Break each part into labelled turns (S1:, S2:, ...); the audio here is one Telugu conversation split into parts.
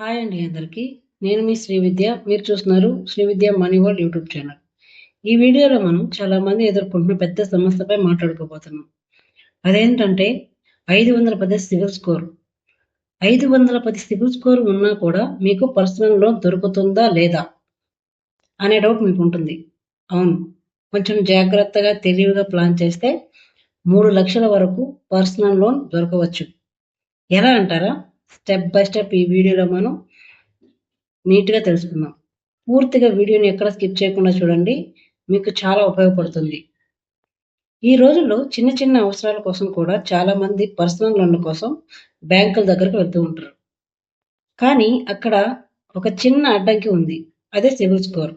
S1: హాయ్ అండి అందరికీ. నేను మీ శ్రీ విద్య మీరు చూస్తున్నారు Shri Vidya money world YouTube channel. ఈ వీడియోలో మనం చాలా మంది ఎదుర్కొంటున్న పెద్ద సమస్యపై మాట్లాడుకోబోతున్నాం. అదేంటంటే ఐదు వందల పది సివిల్ స్కోర్. ఐదు వందల పది సివిల్ స్కోర్ ఉన్నా కూడా మీకు పర్సనల్ లోన్ దొరుకుతుందా లేదా అనే డౌట్ మీకు ఉంటుంది. అవును కొంచెం జాగ్రత్తగా తెలివిగా ప్లాన్ చేస్తే మూడు లక్షల వరకు పర్సనల్ లోన్ దొరకవచ్చు. ఎలా అంటారా? స్టెప్ బై స్టెప్ ఈ వీడియోలో మనం నీట్గా తెలుసుకుందాం. పూర్తిగా వీడియోని ఎక్కడ స్కిప్ చేయకుండా చూడండి. మీకు చాలా ఉపయోగపడుతుంది. ఈ రోజుల్లో చిన్న చిన్న అవసరాల కోసం కూడా చాలామంది పర్సనల్ లోన్ల కోసం బ్యాంకుల దగ్గరకు వెళ్తూ ఉంటారు. కానీ అక్కడ ఒక చిన్న అడ్డంకి ఉంది. అదే సివిల్ స్కోర్.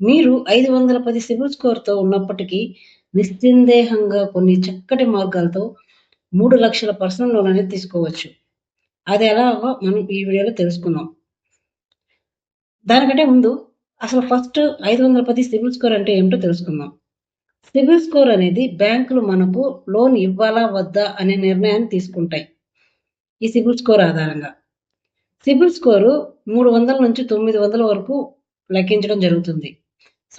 S1: మీరు ఐదు వందల పది సివిల్ స్కోర్తో ఉన్నప్పటికీ నిస్సందేహంగా కొన్ని చక్కటి మార్గాలతో మూడు లక్షల పర్సనల్ లోన్ అనేది తీసుకోవచ్చు. అది ఎలాగో మనం ఈ వీడియోలో తెలుసుకుందాం. దానికంటే ముందు అసలు ఫస్ట్ ఐదు వందల పది సిబిల్ స్కోర్ అంటే ఏమిటో తెలుసుకుందాం. సిబిల్ స్కోర్ అనేది బ్యాంకులు మనకు లోన్ ఇవ్వాలా వద్దా అనే నిర్ణయాన్ని తీసుకుంటాయి. ఈ సిబిల్ స్కోర్ ఆధారంగా. సిబిల్ స్కోరు మూడు వందల నుంచి తొమ్మిది వందల వరకు లెక్కించడం జరుగుతుంది.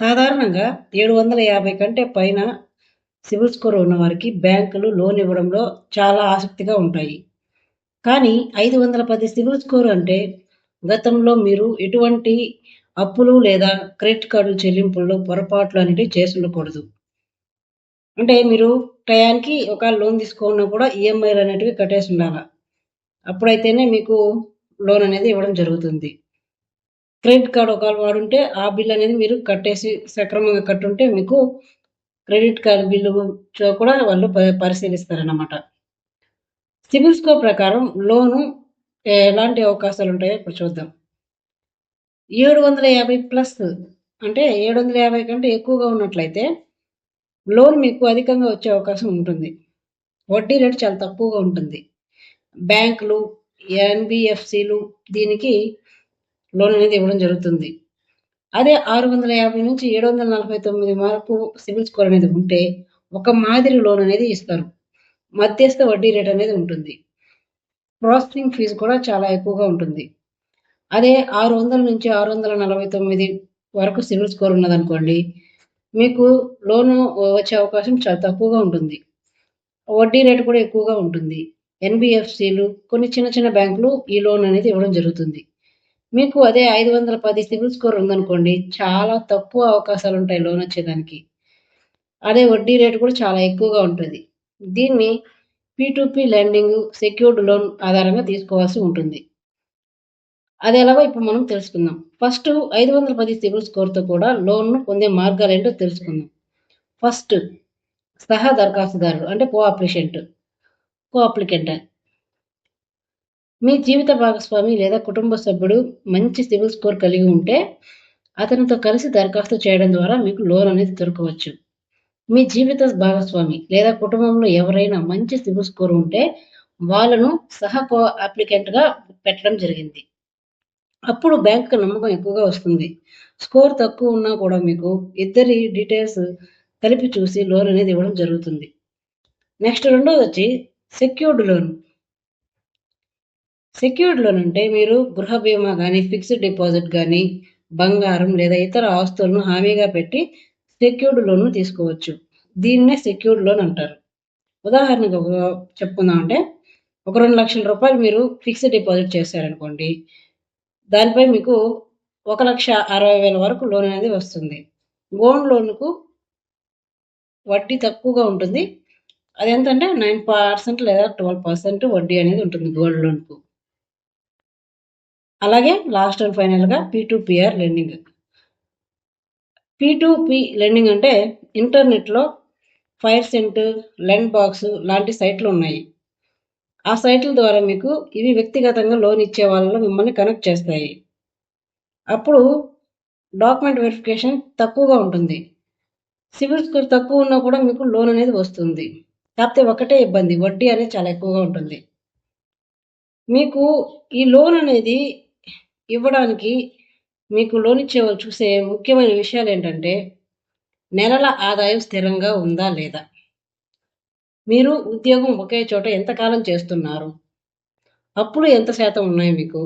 S1: సాధారణంగా ఏడు వందల యాభై కంటే పైన సిబిల్ స్కోర్ ఉన్నవారికి బ్యాంకులు లోన్ ఇవ్వడంలో చాలా ఆసక్తిగా ఉంటాయి. కానీ ఐదు వందల పది సిబిల్ స్కోర్ అంటే గతంలో మీరు ఎటువంటి అప్పులు లేదా క్రెడిట్ కార్డు చెల్లింపుల్లో పొరపాట్లు అనేవి చేసి ఉండకూడదు అంటే మీరు టయానికి ఒక లోన్ తీసుకున్నా కూడా ఈఎంఐలు అనేటివి కట్టేసి ఉండాలి. అప్పుడైతేనే మీకు లోన్ అనేది ఇవ్వడం జరుగుతుంది. క్రెడిట్ కార్డు ఒకవేళ వాడుంటే ఆ బిల్ అనేది మీరు కట్టేసి సక్రమంగా కట్టుంటే మీకు క్రెడిట్ కార్డు బిల్లు కూడా వాళ్ళు పరిశీలిస్తారన్నమాట. సిబిల్ స్కోర్ ప్రకారం లోను ఎలాంటి అవకాశాలు ఉంటాయో ఇప్పుడు చూద్దాం. ఏడు వందల యాభై ప్లస్ అంటే ఏడు వందల యాభై కంటే ఎక్కువగా ఉన్నట్లయితే లోన్ మీకు అధికంగా వచ్చే అవకాశం ఉంటుంది. వడ్డీ రేటు చాలా తక్కువగా ఉంటుంది. బ్యాంకులు ఎన్బిఎఫ్సిలు దీనికి లోన్ అనేది ఇవ్వడం జరుగుతుంది. అదే ఆరు వందల యాభై నుంచి ఏడు వందల నలభై తొమ్మిది వరకు సిబిల్ స్కోర్ అనేది ఉంటే ఒక మాదిరి లోన్ అనేది ఇస్తారు. మధ్యస్థ వడ్డీ రేట్ అనేది ఉంటుంది. ప్రాసెసింగ్ ఫీజు కూడా చాలా ఎక్కువగా ఉంటుంది. అదే ఆరు వందల నుంచి ఆరు వందల నలభై తొమ్మిది వరకు సివిల్ స్కోర్ ఉన్నదనుకోండి మీకు లోను వచ్చే అవకాశం చాలా తక్కువగా ఉంటుంది. వడ్డీ రేటు కూడా ఎక్కువగా ఉంటుంది. ఎన్బిఎఫ్సిలు కొన్ని చిన్న చిన్న బ్యాంకులు ఈ లోన్ అనేది ఇవ్వడం జరుగుతుంది. మీకు అదే ఐదు వందల పది సివిల్ స్కోర్ ఉందనుకోండి చాలా తక్కువ అవకాశాలు ఉంటాయి లోన్ వచ్చేదానికి. అదే వడ్డీ రేటు కూడా చాలా ఎక్కువగా ఉంటుంది. దీన్ని పీ లెండింగ్ సెక్యూర్డ్ లోన్ ఆధారంగా తీసుకోవాల్సి ఉంటుంది. అది ఎలాగో ఇప్పుడు మనం తెలుసుకుందాం. ఫస్ట్ ఐదు వందల పది సిబిల్ స్కోర్తో కూడా లోన్ను పొందే మార్గాలు ఏంటో తెలుసుకుందాం. ఫస్ట్ సహా దరఖాస్తుదారుడు అంటే కో అప్లిషెంట్ కో అప్లికెంట్ మీ జీవిత భాగస్వామి లేదా కుటుంబ సభ్యుడు మంచి సిబిల్ స్కోర్ కలిగి ఉంటే అతనితో కలిసి దరఖాస్తు చేయడం ద్వారా మీకు లోన్ అనేది దొరకవచ్చు. మీ జీవిత భాగస్వామి లేదా కుటుంబంలో ఎవరైనా మంచి సిబిల్ స్కోర్ ఉంటే వాళ్ళను సహ కో అప్లికెంట్గా పెట్టడం జరిగింది. అప్పుడు బ్యాంకు నమ్మకం ఎక్కువగా వస్తుంది. స్కోర్ తక్కువ ఉన్నా కూడా మీకు ఇద్దరి డీటెయిల్స్ కలిపి చూసి లోన్ అనేది ఇవ్వడం జరుగుతుంది. నెక్స్ట్ రెండోది వచ్చి సెక్యూర్డ్ లోన్. సెక్యూర్డ్ లోన్ అంటే మీరు గృహ బీమా కానీ ఫిక్స్డ్ డిపాజిట్ కానీ బంగారం లేదా ఇతర ఆస్తులను హామీగా పెట్టి సెక్యూర్డ్ లోన్ తీసుకోవచ్చు. దీన్నే సెక్యూర్డ్ లోన్ అంటారు. ఉదాహరణకు చెప్పుకుందాం అంటే ఒక రెండు లక్షల రూపాయలు మీరు ఫిక్స్డ్ డిపాజిట్ చేశారనుకోండి దానిపై మీకు ఒక లక్ష అరవై వేల వరకు లోన్ అనేది వస్తుంది. గోల్డ్ లోన్కు వడ్డీ తక్కువగా ఉంటుంది. అది ఎంతంటే నైన్ పర్సెంట్ లేదా ట్వెల్వ్ పర్సెంట్ వడ్డీ అనేది ఉంటుంది గోల్డ్ లోన్కు అలాగే లాస్ట్ అండ్ ఫైనల్గా P to peer lending P to P lending అంటే ఇంటర్నెట్లో ఫైర్ సెంట్ లెండ్ బాక్స్ లాంటి సైట్లు ఉన్నాయి. ఆ సైట్ల ద్వారా మీకు ఇవి వ్యక్తిగతంగా లోన్ ఇచ్చే వాళ్ళలో మిమ్మల్ని కనెక్ట్ చేస్తాయి. అప్పుడు డాక్యుమెంట్ వెరిఫికేషన్ తక్కువగా ఉంటుంది. సివిల్ స్కోర్ తక్కువ ఉన్నా కూడా మీకు లోన్ అనేది వస్తుంది. కాకపోతే ఒకటే ఇబ్బంది వడ్డీ అనేది చాలా ఎక్కువగా ఉంటుంది. మీకు ఈ లోన్ అనేది ఇవ్వడానికి మీకు లోన్ ఇచ్చే చూసే ముఖ్యమైన విషయాలు ఏంటంటే నెలల ఆదాయం స్థిరంగా ఉందా లేదా? మీరు ఉద్యోగం ఒకే చోట ఎంతకాలం చేస్తున్నారు? అప్పులు ఎంత శాతం ఉన్నాయి మీకు?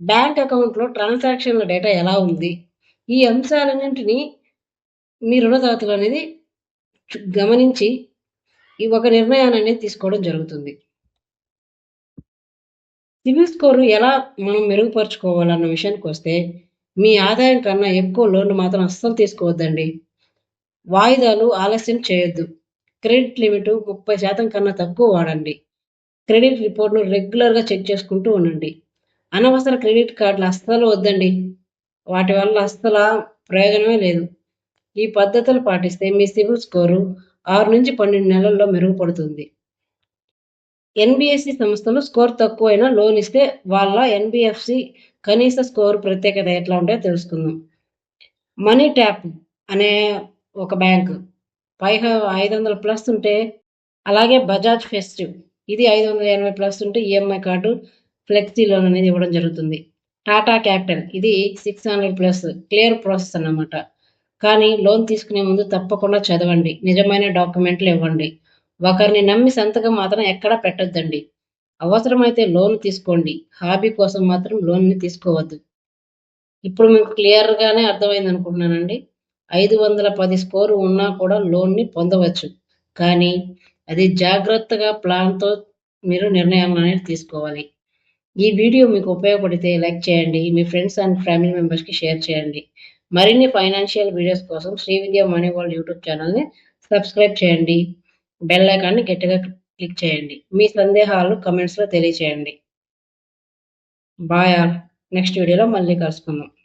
S1: బ్యాంక్ అకౌంట్లో ట్రాన్సాక్షన్ల డేటా ఎలా ఉంది? ఈ అంశాలన్నింటినీ మీ రుణదాతలు అనేది గమనించి ఈ ఒక నిర్ణయాన్ని అనేది తీసుకోవడం జరుగుతుంది. సిబిల్ స్కోరు ఎలా మనం మెరుగుపరుచుకోవాలన్న విషయానికి వస్తే మీ ఆదాయం కన్నా ఎక్కువ లోన్లు మాత్రం అస్సలు తీసుకోవద్దండి. వాయిదాలు ఆలస్యం చేయొద్దు. క్రెడిట్ లిమిట్ ముప్పై శాతం కన్నా తక్కువ వాడండి. క్రెడిట్ రిపోర్ట్ను రెగ్యులర్గా చెక్ చేసుకుంటూ ఉండండి. అనవసర క్రెడిట్ కార్డులు అస్సలు వద్దండి. వాటి వల్ల అస్సలు ప్రయోజనమే లేదు. ఈ పద్ధతులు పాటిస్తే మీ సిబిల్ స్కోరు ఆరు నుంచి పన్నెండు నెలల్లో మెరుగుపడుతుంది. ఎన్బిఎఫ్సి సంస్థలు స్కోర్ తక్కువైనా లోన్ ఇస్తే వాళ్ళ ఎన్బిఎఫ్సి కనీస స్కోర్ ప్రత్యేకత ఎట్లా ఉంటాయో తెలుసుకుందాం. మనీ ట్యాప్ అనే ఒక బ్యాంక్ పై ఐదు వందల ప్లస్ ఉంటే అలాగే బజాజ్ ఫెస్టివ్ ఇది ఐదు వందల ఎనభై ప్లస్ ఉంటే ఈఎంఐ కార్డు ఫ్లెక్సీ లోన్ అనేది ఇవ్వడం జరుగుతుంది. టాటా క్యాపిటల్ ఇది six hundred plus clear process అన్నమాట. కానీ లోన్ తీసుకునే ముందు తప్పకుండా చదవండి. నిజమైన డాక్యుమెంట్లు ఇవ్వండి. ఒకరిని నమ్మి సంతకం మాత్రం ఎక్కడ పెట్టొద్దండి. అవసరమైతే లోన్ తీసుకోండి. హాబీ కోసం మాత్రం లోన్ని తీసుకోవద్దు. ఇప్పుడు మీకు క్లియర్గానే అర్థమైంది అనుకుంటున్నానండి ఐదు వందల పది స్కోరు ఉన్నా కూడా లోన్ని పొందవచ్చు. కానీ అది జాగ్రత్తగా ప్లాన్తో మీరు నిర్ణయం అనేది తీసుకోవాలి. ఈ వీడియో మీకు ఉపయోగపడితే లైక్ చేయండి. మీ ఫ్రెండ్స్ అండ్ ఫ్యామిలీ మెంబర్స్కి షేర్ చేయండి. మరిన్ని ఫైనాన్షియల్ వీడియోస్ కోసం Shri Vidya money world YouTube ఛానల్ని సబ్స్క్రైబ్ చేయండి. బెల్ ఐకాన్ని గట్టిగా క్లిక్ చేయండి. మీ సందేహాలు కమెంట్స్లో తెలియచేయండి. బాయ్ ఆల్ నెక్స్ట్ వీడియోలో మళ్ళీ కలుసుకుందాం.